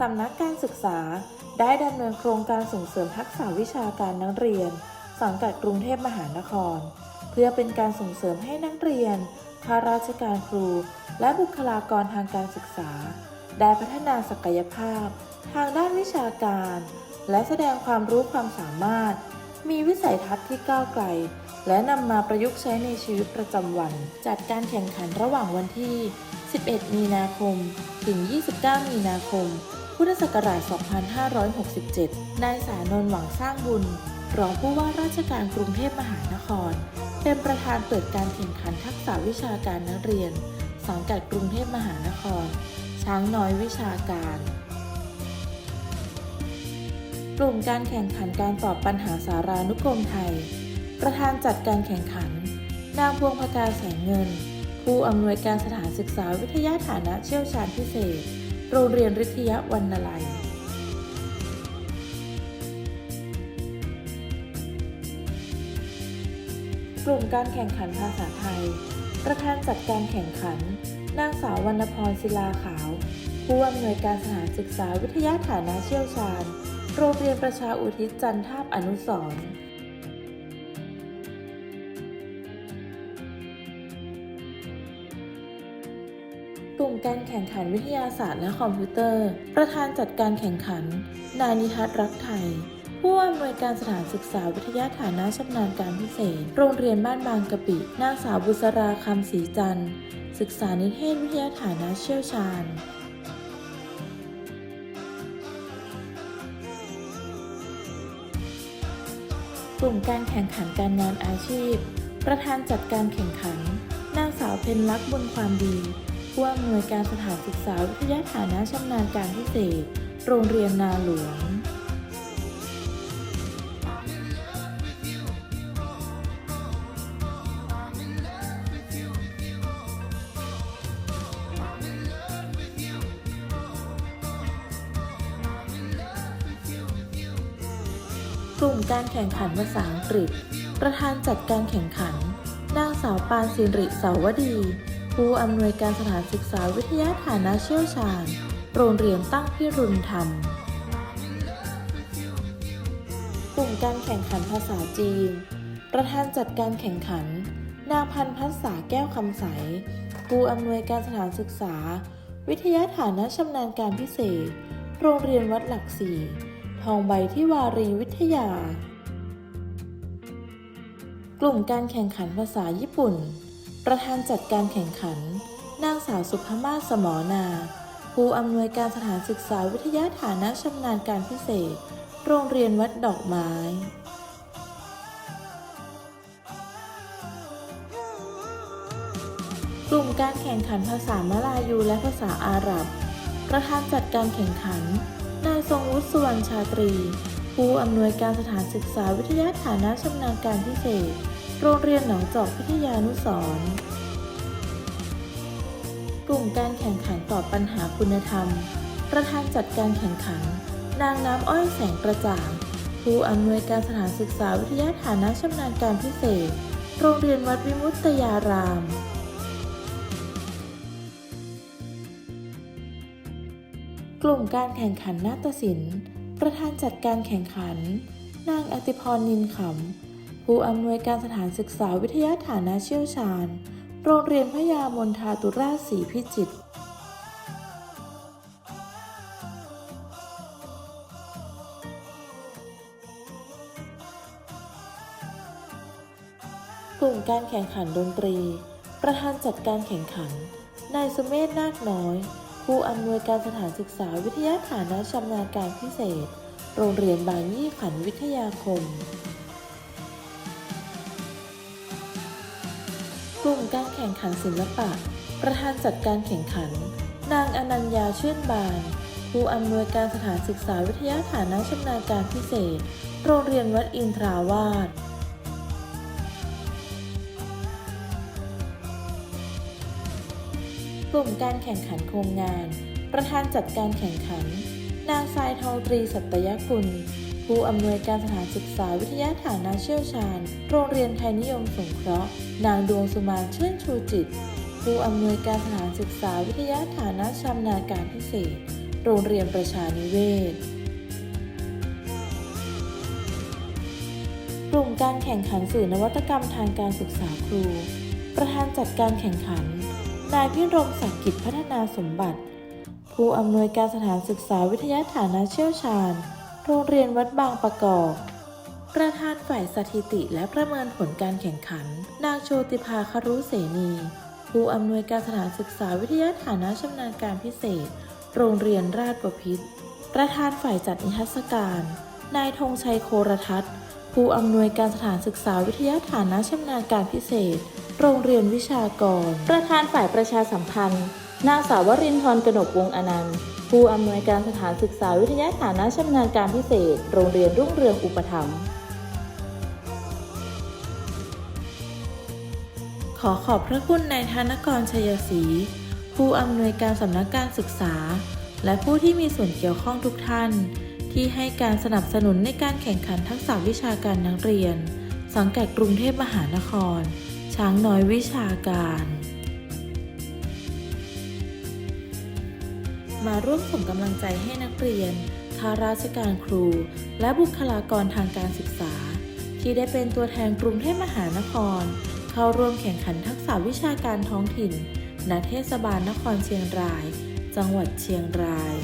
สำนักการศึกษาได้ดำเนินโครงการส่งเสริมทักษะวิชาการนักเรียน สังกัดกรุงเทพมหานคร เพื่อเป็นการส่งเสริมให้นักเรียนข้าราชการครู และบุคลากรทางการศึกษา ได้พัฒนาศักยภาพ ทางด้านวิชาการ และแสดงความรู้ความสามารถ มีวิสัยทัศน์ที่ก้าวไกล และนำมาประยุกต์ใช้ในชีวิตประจำวัน จัดการแข่งขันระหว่างวันที่ 11 มีนาคม ถึง 29 มีนาคม พุทธศักราช 2567 นายสานนท์หวังสร้างบุญ รองผู้ว่าราชการกรุงเทพมหานคร เป็นประธานเปิดการแข่งขันทักษะวิชาการนักเรียน สังกัดกรุงเทพมหานคร ช้างน้อยวิชาการ กลุ่มการแข่งขันการตอบปัญหาสารานุกรมไทย ประธานจัดการแข่งขัน นางพวงพกาแสงเงิน ผู้อำนวยการสถานศึกษาวิทยาฐานะเชี่ยวชาญพิเศษ โรงเรียนริทยาวรรณลัยกลุ่มการแข่งขันภาษาไทย ประธานจัดการแข่งขัน นางสาววรรณพรศิลาขาว ผู้อำนวยการสถานศึกษาวิทยาฐานะเชี่ยวชาญ โรงเรียนประชาอุทิศจันทาบอนุสรณ์ ลุ่มการแข่งขันวิทยาศาสตร์และคอมพิวเตอร์ ประธานจัดการแข่งขัน นายนิทัศรักไทย ผู้อำนวยการสถานศึกษาวิทยาฐานะชำนาญการพิเศษ โรงเรียนบ้านบางกะปิ นางสาวบุษราคำศรีจันทร์ ศึกษานิเทศวิทยาฐานะเชี่ยวชาญกลุ่มการแข่งขันการงานอาชีพ ประธานจัดการแข่งขัน นางสาวเพนลักษณ์บุญความดี ผู้อำนวยการสถานศึกษาวิทยาฐานะชำนาญการพิเศษ โรงเรียนนาหลวง กลุ่มการแข่งขันภาษาอังกฤษ ประธานจัดการแข่งขัน นางสาวปานสิริสาวดี ผู้อำนวยการสถานศึกษาวิทยาฐานะเชี่ยวชาญ โรงเรียนตั้งพิรุณธรรม กลุ่มการแข่งขันภาษาจีน ประธานจัดการแข่งขัน นางพันพัษาแก้วคำใส ผู้อำนวยการสถานศึกษา วิทยาฐานะชำนาญการพิเศษ โรงเรียนวัดหลักสี่ทองใบที่วารีวิทยา กลุ่มการแข่งขันภาษาญี่ปุ่น ประธานจัดการแข่งขัน นางสาวสุภมาศสมอนา ผู้อำนวยการสถานศึกษาวิทยาฐานะชำนาญการพิเศษ โรงเรียนวัดดอกไม้กลุ่มการแข่งขันภาษามลายูและภาษาอาหรับ ประธานจัดการแข่งขัน นายทรงวุฒิสุวรรณชาตรี ผู้อำนวยการสถานศึกษาวิทยาฐานะชำนาญการพิเศษ โรงเรียนหนองจอกพิทยานุสรณ์กลุ่มการแข่งขันตอบปัญหาคุณธรรม ประธานจัดการแข่งขัน นางน้ำอ้อยแสงกระจ่าง ผู้อำนวยการสถานศึกษาวิทยาฐานะชำนาญการพิเศษ โรงเรียนวัดวิมุตตยาราม กลุ่มการแข่งขันนาฏศิลป์ ประธานจัดการแข่งขัน นางอติพรนินขำ ผู้อำนวยการสถานศึกษาวิทยาฐานะเชี่ยวชาญ โรงเรียนพยามนทาตุราชศรีพิจิตรกลุ่มการแข่งขันดนตรี ประธานจัดการแข่งขัน นายสุเมธนาคน้อย ผู้อำนวยการสถานศึกษาวิทยาฐานะชำนาญการพิเศษ โรงเรียนบางยี่ขันวิทยาคม กลุ่มการแข่งขันศิลปะ ประธานจัดการแข่งขัน นางอนัญญาชื่นบาน ผู้อำนวยการสถานศึกษาวิทยาฐานะชำนาญการพิเศษ โรงเรียนวัดอินทราวาสกลุ่มการแข่งขันโครงงาน ประธานจัดการแข่งขัน นางทรายทองตรีสัตยกุล ผู้อำนวยการสถานศึกษาวิทยาฐานะเชี่ยวชาญ โรงเรียนไทยนิยมสงเคราะห์ นางดวงสุมานชื่นชูจิต ผู้อำนวยการสถานศึกษาวิทยาฐานะชำนาญการพิเศษ โรงเรียนประชานิเวศ กลุ่มการแข่งขันสื่อนวัตกรรมทางการศึกษาครู ประธานจัดการแข่งขัน นายพิรมศักดิ์กิจพัฒนาสมบัติ ผู้อำนวยการสถานศึกษาวิทยาฐานะเชี่ยวชาญ โรงเรียนวัดบางประกอบประธานฝ่ายสถิติและประเมินผลการแข่งขัน นางโชติภาครุเสนี ผู้อำนวยการสถานศึกษาวิทยาฐานะชำนาญการพิเศษ โรงเรียนราชบพิตรประธานฝ่ายจัดนิทรรศการ นายธงชัยโครทัศน์ ผู้อำนวยการสถานศึกษาวิทยาฐานะชำนาญการพิเศษ โรงเรียนวิชากร ประธานฝ่ายประชาสัมพันธ์ นางสาววรินทร์กนกวงอนันต์ ผู้อำนวยการสถานศึกษาวิทยาฐานะชำนาญการพิเศษ โรงเรียนรุ่งเรืองอุปถัมภ์ขอขอบพระคุณนายธนกรชัยศรีผู้อำนวยการสำนักการศึกษา และผู้ที่มีส่วนเกี่ยวข้องทุกท่าน ที่ให้การสนับสนุนในการแข่งขันทักษะวิชาการนักเรียน สังกัดกรุงเทพมหานคร ช้างน้อยวิชาการ มาร่วมส่งกำลังใจให้นักเรียน ข้าราชการครู และบุคลากรทางการศึกษา ที่ได้เป็นตัวแทนกรุงเทพมหานคร เข้าร่วมแข่งขันทักษะวิชาการท้องถิ่นณเทศบาลนครเชียงราย จังหวัดเชียงราย